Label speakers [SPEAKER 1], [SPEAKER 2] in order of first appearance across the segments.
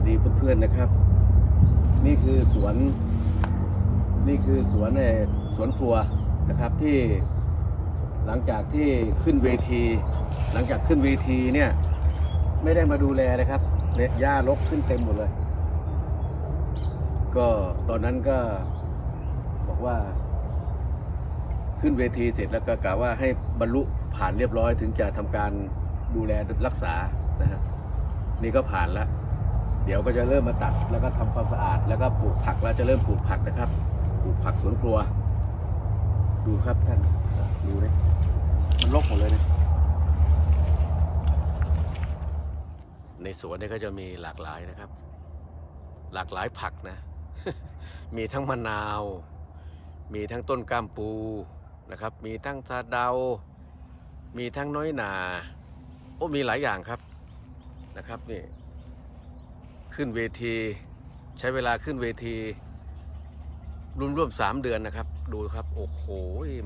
[SPEAKER 1] วัสดีเพื่อนๆนะครับ นี่คือสวน นี่คือสวนในสวนครัวนะครับที่หลังจากที่ขึ้นเวที หลังจากขึ้นเวทีเนี่ยไม่ได้มาดูแลเลยครับเนี่ยหญ้ารกขึ้นเต็มหมดเลย ก็ตอนนั้นก็บอกว่า ขึ้นเวทีเสร็จแล้วก็กล่าวว่าให้บรรลุผ่านเรียบร้อยถึงจะทำการดูแลรักษานะฮะนี่ก็ผ่านแล้ว เดี๋ยวก็จะเริ่มมาตัดแล้วก็ทำความสะอาด แล้วก็ปลูกผักแล้วจะเริ่มปลูกผักนะครับปลูกผักสวนครัว ดูครับท่านดูเลยมันรกหมดเลยนะในสวนเนี่ยก็จะมีหลากหลายนะครับ หลากหลายผักนะ มีทั้งมะนาว มีทั้งต้นกล้ามปูนะครับ มีทั้งสะเดา มีทั้งน้อยหนา โอ้มีหลายอย่างครับนะครับนี่ ขึ้นเวที ใช้เวลาขึ้นเวทีรวมร่วมสามเดือนนะครับ ดูครับ โอ้โห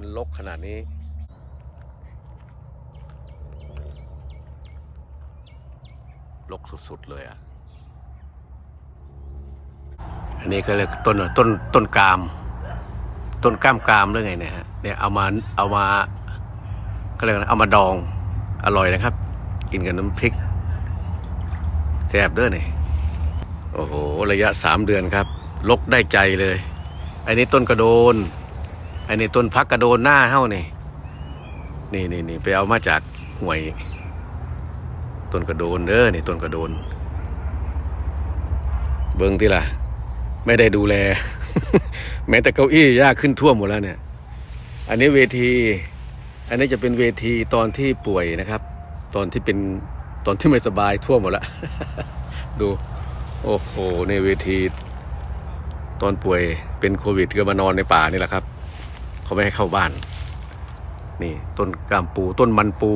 [SPEAKER 1] มันลกขนาดนี้ ลกสุดๆเลยอะ อันนี้ก็เรียกต้นต้นต้นกาม ต้นกล้ามกามหรือไงเนี่ยฮะ เนี่ยเอามาเอามาก็เรียกเอามาดอง อร่อยนะครับ กินกับน้ำพริกแซ่บเด้อเนี่ย โอ้โห ระยะสามเดือนครับ ลกได้ใจเลย ไอันนี้ต้นกระโดน ไอันนี้ต้นพักกระโดนหน้าเฮ้านี่ นี่นี่นี่ไปเอามาจากห่วย ต้นกระโดนเด้อนี่ต้นกระโดน เบิ้งที่ล่ะ ไม่ได้ดูแล แม้แต่เก้าอี้ยากขึ้นท่วมหมดแล้วเนี่ย อันนี้เวที อันนี้จะเป็นเวทีตอนที่ป่วยนะครับ ตอนที่เป็นตอนที่ไม่สบายท่วมหมดแล้ว ดู โอ้โห ในเวที ตอนป่วยเป็นโควิดก็มานอนในป่านี่แหละครับ เขาไม่ให้เข้าบ้าน นี่ต้นกามปูต้นมันปู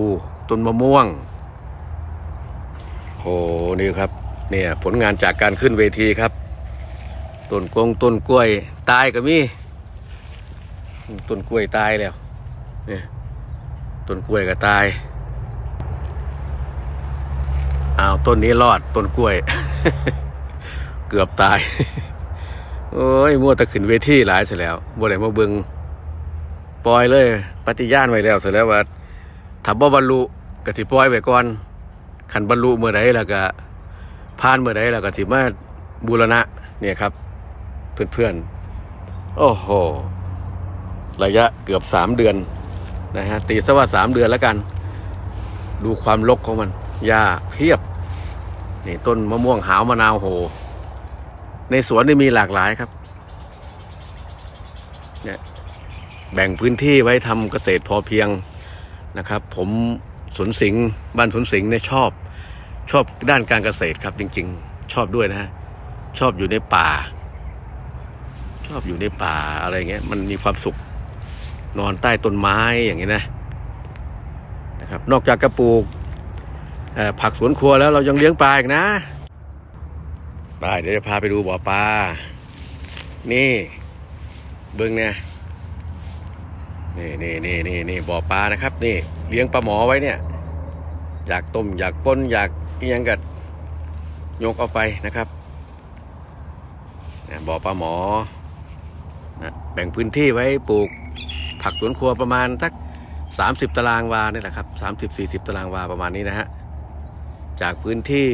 [SPEAKER 1] ต้นมะม่วงโอ้โหนี่ครับ เนี่ยผลงานจากการขึ้นเวทีครับ ต้นกงต้นกล้วย ตายก็มีต้นกล้วยตายแล้วเนี่ยต้นกล้วยก็ตายอ้าวต้นนี้รอดต้นกล้วย เกือบตาย โอ้ยมัวแตะขึ้นเวทีหลายเสียแล้วบ่ได้มาเบิงปล่อยเลย ปฏิญาณไว้แล้วเสร็แล้วว่าถ้าบ่บรรลุก็สิปล่อยไว้ก่อนขันบรรลุเมื่อใดแล้วก็ผ่านเมื่อใดแล้วก็สิมาบูรณะ เนี่ยครับ เพื่อนๆ โอ้โห ระยะเกือบสามเดือนนะฮะตีซะว่าสามเดือนแล้วกัน ดูความรกของมันหญ้าเพียบ นี่ต้นมะม่วงหาวมะนาวโห ในสวนนี่มีหลากหลายครับเนี่ยแบ่งพื้นที่ไว้ทำเกษตรพอเพียงนะครับ ผมสวนสิงห์บ้านสวนสิงห์เนี่ยชอบ ชอบด้านการเกษตรครับ จริง ๆ ชอบด้วยนะฮะชอบอยู่ในป่า ชอบอยู่ในป่าอะไรเงี้ย มันมีความสุขนอนใต้ต้นไม้อย่างเงี้ยนะนะครับ นอกจากกระปลูกผักสวนครัวแล้วเรายังเลี้ยงปลาอีกนะ ไปเดี๋ยวจะพาไปดูบ่อปลา นี่ เบิ้งเนี่ย นี่นี่นี่นี่นี่บ่อปลานะครับ นี่ เลี้ยงปลาหมอไว้เนี่ย อยากต้มอยากปนอยากอิหยังกัดยกเอาไปนะครับบ่อปลาหมอนะแบ่งพื้นที่ไว้ปลูกผักสวนครัวประมาณสักสามสิบตารางวานี่แหละครับสามสิบสี่สิบตารางวาประมาณนี้นะฮะ จากพื้นที่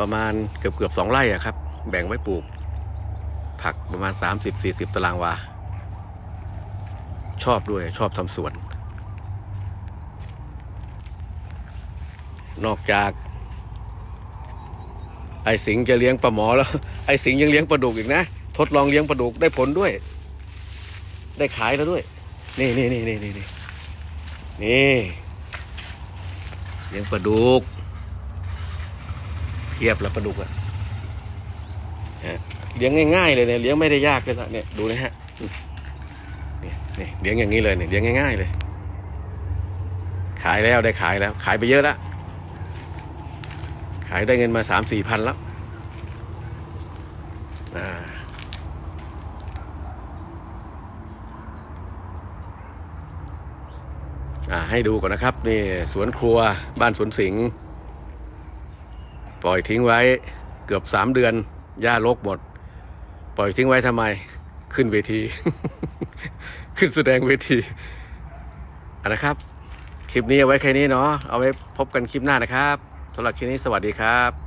[SPEAKER 1] ประมาณเกือบเกือบสองไร่อะครับ แบ่งไว้ปลูก ผักประมาณสามสิบสี่สิบตารางวา ชอบด้วยชอบทำสวน นอกจาก ไอ้สิงจะเลี้ยงปลาหมอแล้ว ไอ้สิงยังเลี้ยงปลาดุกอีกนะ ทดลองเลี้ยงปลาดุกได้ผลด้วย ได้ขายแล้วด้วย นี่นี่นี่นี่นี่นี่นี่เลี้ยงปลาดุก เทียบแล้วปลาดุกอะฮะเลี้ยงง่ายๆเลยเนี่ยเลี้ยงไม่ได้ยากเลยนะเนี่ยดูนะฮะนี่เลี้ยงอย่างนี้เลยเนี่ยเลี้ยงง่ายๆเลย ขายแล้วได้ขายแล้ว ขายไปเยอะแล้วขายได้เงินมาสามสี่พันแล้วอ่าอ่าให้ดูก่อนนะครับนี่สวนครัวบ้านสวนสิงห์ ปล่อยทิ้งไว้เกือบสามเดือนหญ้ารกหมด ปล่อยทิ้งไว้ทำไม ขึ้นเวที ขึ้นแสดงเวทีนะครับ คลิปนี้เอาไว้แค่นี้เนาะเอาไว้พบกันคลิปหน้านะครับสำหรับคลิปนี้สวัสดีครับ